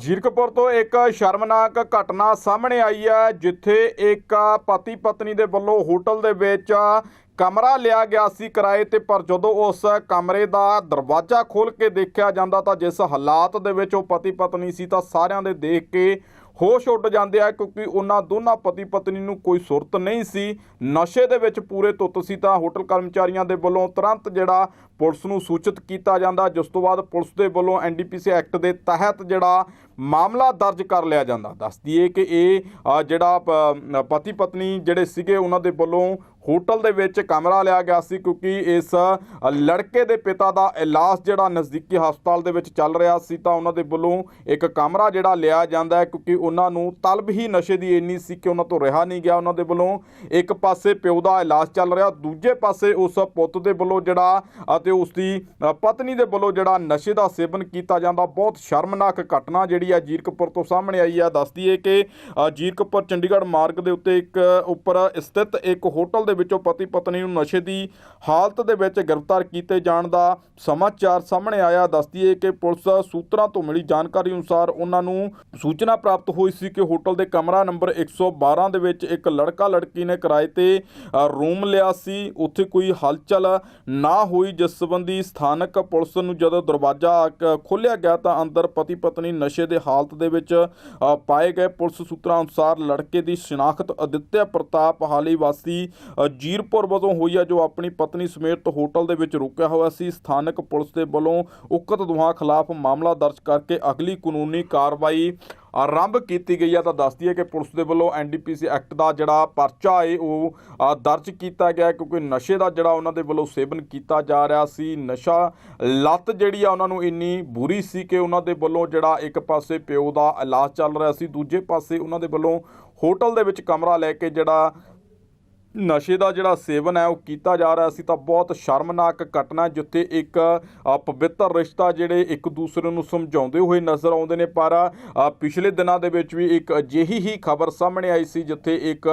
ਜੀਰਕਪੁਰ ਤੋਂ ਇੱਕ ਸ਼ਰਮਨਾਕ ਘਟਨਾ ਸਾਹਮਣੇ ਆਈ ਹੈ, ਜਿੱਥੇ ਇੱਕ ਪਤੀ ਪਤਨੀ ਦੇ ਵੱਲੋਂ ਹੋਟਲ ਦੇ ਵਿੱਚ ਕਮਰਾ ਲਿਆ ਗਿਆ ਸੀ ਕਿਰਾਏ ਤੇ, ਪਰ ਜਦੋਂ ਉਸ ਕਮਰੇ ਦਾ ਦਰਵਾਜ਼ਾ ਖੋਲ੍ਹ ਕੇ ਦੇਖਿਆ ਜਾਂਦਾ ਤਾਂ ਜਿਸ ਹਾਲਾਤ ਦੇ ਵਿੱਚ ਉਹ ਪਤੀ ਪਤਨੀ ਸੀ ਤਾਂ ਸਾਰਿਆਂ ਦੇ ਦੇਖ ਕੇ ਹੋਸ਼ ਉੱਡ ਜਾਂਦੇ ਆ, ਕਿਉਂਕਿ ਉਹਨਾਂ ਦੋਨਾਂ ਪਤੀ ਪਤਨੀ ਨੂੰ ਕੋਈ ਸੁਰਤ ਨਹੀਂ ਸੀ। ਨਸ਼ੇ ਦੇ ਵਿੱਚ ਪੂਰੇ ਤੁੱਤ ਸੀ ਤਾਂ ਹੋਟਲ ਕਰਮਚਾਰੀਆਂ ਦੇ ਵੱਲੋਂ ਤੁਰੰਤ ਜਿਹੜਾ ਪੁਲਿਸ ਨੂੰ ਸੂਚਿਤ ਕੀਤਾ ਜਾਂਦਾ, ਜਿਸ ਤੋਂ ਬਾਅਦ ਪੁਲਿਸ ਦੇ ਵੱਲੋਂ ਐਨਡੀਪੀਸੀ ਐਕਟ ਦੇ ਤਹਿਤ ਜਿਹੜਾ ਮਾਮਲਾ ਦਰਜ ਕਰ ਲਿਆ ਜਾਂਦਾ। ਦੱਸ ਦਈਏ ਕਿ ਇਹ ਜਿਹੜਾ ਪ- ਪਤੀ ਪਤਨੀ ਜਿਹੜੇ ਸੀਗੇ, ਉਹਨਾਂ ਦੇ ਵੱਲੋਂ ਹੋਟਲ ਦੇ ਵਿੱਚ ਕਮਰਾ ਲਿਆ ਗਿਆ ਸੀ ਕਿਉਂਕਿ ਇਸ ਲੜਕੇ ਦੇ ਪਿਤਾ ਦਾ ਇਲਾਜ ਜਿਹੜਾ ਨਜ਼ਦੀਕੀ ਹਸਪਤਾਲ ਦੇ ਵਿੱਚ ਚੱਲ ਰਿਹਾ ਸੀ ਤਾਂ ਉਹਨਾਂ ਦੇ ਵੱਲੋਂ ਇੱਕ ਕਮਰਾ ਜਿਹੜਾ ਲਿਆ ਜਾਂਦਾ ਹੈ ਕਿਉਂਕਿ ਉਹਨਾਂ ਨੂੰ ਤਲਬ ਹੀ ਨਸ਼ੇ ਦੀ ਇੰਨੀ ਸੀ ਕਿ ਉਹਨਾਂ ਤੋਂ ਰਿਹਾ ਨਹੀਂ ਗਿਆ ਉਹਨਾਂ ਦੇ ਵੱਲੋਂ। ਇੱਕ ਪਾਸੇ ਪਿਓ ਦਾ ਇਲਾਜ ਚੱਲ ਰਿਹਾ, ਦੂਜੇ ਪਾਸੇ ਉਸ ਪੁੱਤ ਦੇ ਵੱਲੋਂ ਜਿਹੜਾ, ਅਤੇ ਉਸ ਦੀ ਪਤਨੀ ਦੇ ਵੱਲੋਂ ਜਿਹੜਾ ਨਸ਼ੇ ਦਾ ਸੇਵਨ ਕੀਤਾ ਜਾਂਦਾ, ਬਹੁਤ ਸ਼ਰਮਨਾਕ ਘਟਨਾ ਜਿਹੜੀ ਹੈ ਜੀਰਕਪੁਰ ਤੋਂ ਸਾਹਮਣੇ ਆਈ ਹੈ ਦੱਸਦੀ ਹੈ ਕਿ ਜੀਰਕਪੁਰ ਚੰਡੀਗੜ੍ਹ ਮਾਰਗ ਦੇ ਉੱਤੇ ਇੱਕ ਉੱਪਰ ਸਥਿਤ ਇੱਕ ਹੋਟਲ ਦੇ ਵਿੱਚੋਂ ਪਤੀ ਪਤਨੀ ਨੂੰ ਨਸ਼ੇ ਦੀ ਹਾਲਤ ਦੇ ਵਿੱਚ ਗ੍ਰਿਫਤਾਰ ਕੀਤੇ ਜਾਣ ਦਾ ਸਮਾਚਾਰ ਸਾਹਮਣੇ ਆਇਆ। ਦੱਸਦੀ ਹੈ ਕਿ ਪੁਲਿਸ ਸੂਤਰਾਂ ਤੋਂ ਮਿਲੀ ਜਾਣਕਾਰੀ ਅਨੁਸਾਰ ਉਹਨਾਂ ਨੂੰ ਸੂਚਨਾ ਪ੍ਰਾਪਤ ਹੋਈ ਸੀ ਕਿ ਹੋਟਲ ਦੇ ਕਮਰਾ ਨੰਬਰ 112 ਦੇ ਵਿੱਚ ਇੱਕ ਲੜਕਾ ਲੜਕੀ ਨੇ ਕਿਰਾਏ ਤੇ ਰੂਮ ਲਿਆ ਸੀ। ਉੱਥੇ ਕੋਈ ਹਲਚਲ ਨਾ ਹੋਈ, ਜਿਸ ਸੰਬੰਧੀ ਸਥਾਨਕ ਪੁਲਿਸ ਨੂੰ ਜਦੋਂ ਦਰਵਾਜ਼ਾ ਖੋਲ੍ਹਿਆ ਗਿਆ ਤਾਂ ਅੰਦਰ ਪਤੀ ਪਤਨੀ ਨਸ਼ੇ ਦੇ ਹਾਲਤ ਦੇ ਵਿੱਚ ਪਾਏ ਗਏ ਪੁਲਿਸ ਸੂਤਰਾਂ ਅਨੁਸਾਰ ਲੜਕੇ ਦੀ ਸ਼ਨਾਖਤ ਅਦਿੱਤਿਆ ਪ੍ਰਤਾਪ ਹਾਲੀ ਵਾਸੀ ਜੀਰਪੁਰ ਵਜੋਂ ਹੋਈ ਹੈ, ਜੋ ਆਪਣੀ ਪਤਨੀ ਸਮੇਤ ਹੋਟਲ ਦੇ ਵਿੱਚ ਰੁਕਿਆ ਹੋਇਆ ਸੀ। ਸਥਾਨਕ ਪੁਲਿਸ ਦੇ ਵੱਲੋਂ ਉਕਤ ਦੋਹਾਂ ਖਿਲਾਫ ਮਾਮਲਾ ਦਰਜ ਕਰਕੇ ਅਗਲੀ ਕਾਨੂੰਨੀ ਕਾਰਵਾਈ ਆਰੰਭ ਕੀਤੀ ਗਈ ਹੈ ਤਾਂ ਦੱਸਦੀ ਹੈ ਕਿ ਪੁਲਿਸ ਦੇ ਵੱਲੋਂ ਐਨਡੀਪੀਸੀ ਐਕਟ ਦਾ ਜਿਹੜਾ ਪਰਚਾ ਏ ਉਹ ਦਰਜ ਕੀਤਾ ਗਿਆ ਕਿਉਂਕਿ ਨਸ਼ੇ ਦਾ ਜਿਹੜਾ ਉਹਨਾਂ ਦੇ ਵੱਲੋਂ ਸੇਵਨ ਕੀਤਾ ਜਾ ਰਿਹਾ ਸੀ। ਨਸ਼ਾ ਲੱਤ ਜਿਹੜੀ ਆ ਉਹਨਾਂ ਨੂੰ ਇੰਨੀ ਬੁਰੀ ਸੀ ਕਿ ਉਹਨਾਂ ਦੇ ਵੱਲੋਂ ਜਿਹੜਾ ਇੱਕ ਪਾਸੇ ਪਿਓ ਦਾ ਇਲਾਜ ਚੱਲ ਰਿਹਾ ਸੀ, ਦੂਜੇ ਪਾਸੇ ਉਹਨਾਂ ਦੇ ਵੱਲੋਂ ਹੋਟਲ ਦੇ ਵਿੱਚ ਕਮਰਾ ਲੈ ਕੇ ਜਿਹੜਾ ਨਸ਼ੇ ਦਾ ਜਿਹੜਾ ਸੇਵਨ ਹੈ, ਉਹ ਕੀਤਾ ਜਾ ਰਿਹਾ ਸੀ ਤਾਂ ਬਹੁਤ ਸ਼ਰਮਨਾਕ ਘਟਨਾ ਜਿੱਥੇ ਇੱਕ ਪਵਿੱਤਰ ਰਿਸ਼ਤਾ ਜਿਹੜੇ ਇੱਕ ਦੂਸਰੇ ਨੂੰ ਸਮਝਾਉਂਦੇ ਹੋਏ ਨਜ਼ਰ ਆਉਂਦੇ ਨੇ। ਪਰ ਪਿਛਲੇ ਦਿਨਾਂ ਦੇ ਵਿੱਚ ਵੀ ਇੱਕ ਅਜਿਹੀ ਹੀ ਖਬਰ ਸਾਹਮਣੇ ਆਈ ਸੀ, ਜਿੱਥੇ ਇੱਕ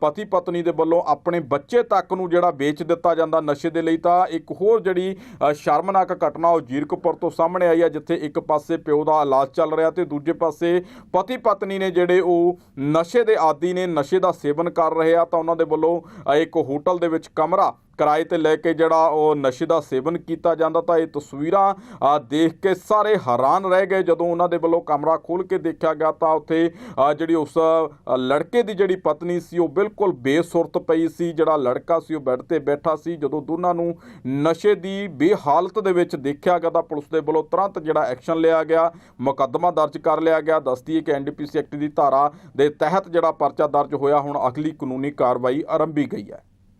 ਪਤੀ ਪਤਨੀ ਦੇ ਵੱਲੋਂ ਆਪਣੇ ਬੱਚੇ ਤੱਕ ਨੂੰ ਜਿਹੜਾ ਵੇਚ ਦਿੱਤਾ ਜਾਂਦਾ ਨਸ਼ੇ ਦੇ ਲਈ, ਤਾਂ ਇੱਕ ਹੋਰ ਜਿਹੜੀ ਸ਼ਰਮਨਾਕ ਘਟਨਾ ਉਹ ਜੀਰਕਪੁਰ ਤੋਂ ਸਾਹਮਣੇ ਆਈ ਹੈ, ਜਿੱਥੇ ਇੱਕ ਪਾਸੇ ਪਿਓ ਦਾ ਇਲਾਜ ਚੱਲ ਰਿਹਾ ਤੇ ਦੂਜੇ ਪਾਸੇ ਪਤੀ ਪਤਨੀ ਨੇ ਜਿਹੜੇ ਉਹ ਨਸ਼ੇ ਦੇ ਆਦੀ ਨੇ, ਨਸ਼ੇ ਦਾ ਸੇਵਨ ਕਰ ਰਹੇ ਆ, ਤਾਂ ਉਹਨਾਂ ਦੇ ਵੱਲੋਂ ਇੱਕ ਹੋਟਲ ਦੇ ਵਿੱਚ ਕਮਰਾ ਕਿਰਾਏ ਤੇ ਲੈ ਕੇ ਜਿਹੜਾ ਉਹ ਨਸ਼ੇ ਦਾ ਸੇਵਨ ਕੀਤਾ ਜਾਂਦਾ ਤਾਂ ਇਹ ਤਸਵੀਰਾਂ ਦੇਖ ਕੇ ਸਾਰੇ ਹੈਰਾਨ ਰਹਿ ਗਏ। ਜਦੋਂ ਉਹਨਾਂ ਦੇ ਵੱਲੋਂ ਕਮਰਾ ਖੋਲ੍ਹ ਕੇ ਦੇਖਿਆ ਗਿਆ ਤਾਂ ਉੱਥੇ ਜਿਹੜੀ ਉਸ ਲੜਕੇ ਦੀ ਜਿਹੜੀ ਪਤਨੀ ਸੀ ਉਹ ਬਿਲਕੁਲ ਬੇਸੁਰਤ ਪਈ ਸੀ। ਜਿਹੜਾ ਲੜਕਾ ਸੀ ਉਹ ਬੈੱਡ ਤੇ ਬੈਠਾ ਸੀ। ਜਦੋਂ ਦੋਨਾਂ ਨੂੰ ਨਸ਼ੇ ਦੀ ਬੇਹਾਲਤ ਦੇ ਵਿੱਚ ਦੇਖਿਆ ਗਿਆ ਤਾਂ ਪੁਲਿਸ ਦੇ ਵੱਲੋਂ ਤੁਰੰਤ ਜਿਹੜਾ ਐਕਸ਼ਨ ਲਿਆ ਗਿਆ, ਮੁਕੱਦਮਾ ਦਰਜ ਕਰ ਲਿਆ ਗਿਆ। ਦੱਸਦੀ ਹੈ ਕਿ ਐਨਡੀਪੀਸੀ ਐਕਟ ਦੀ ਧਾਰਾ ਦੇ ਤਹਿਤ ਜਿਹੜਾ ਪਰਚਾ ਦਰਜ ਹੋਇਆ, ਹੁਣ ਅਗਲੀ ਕਾਨੂੰਨੀ ਕਾਰਵਾਈ ਆਰੰਭੀ ਗਈ ਹੈ।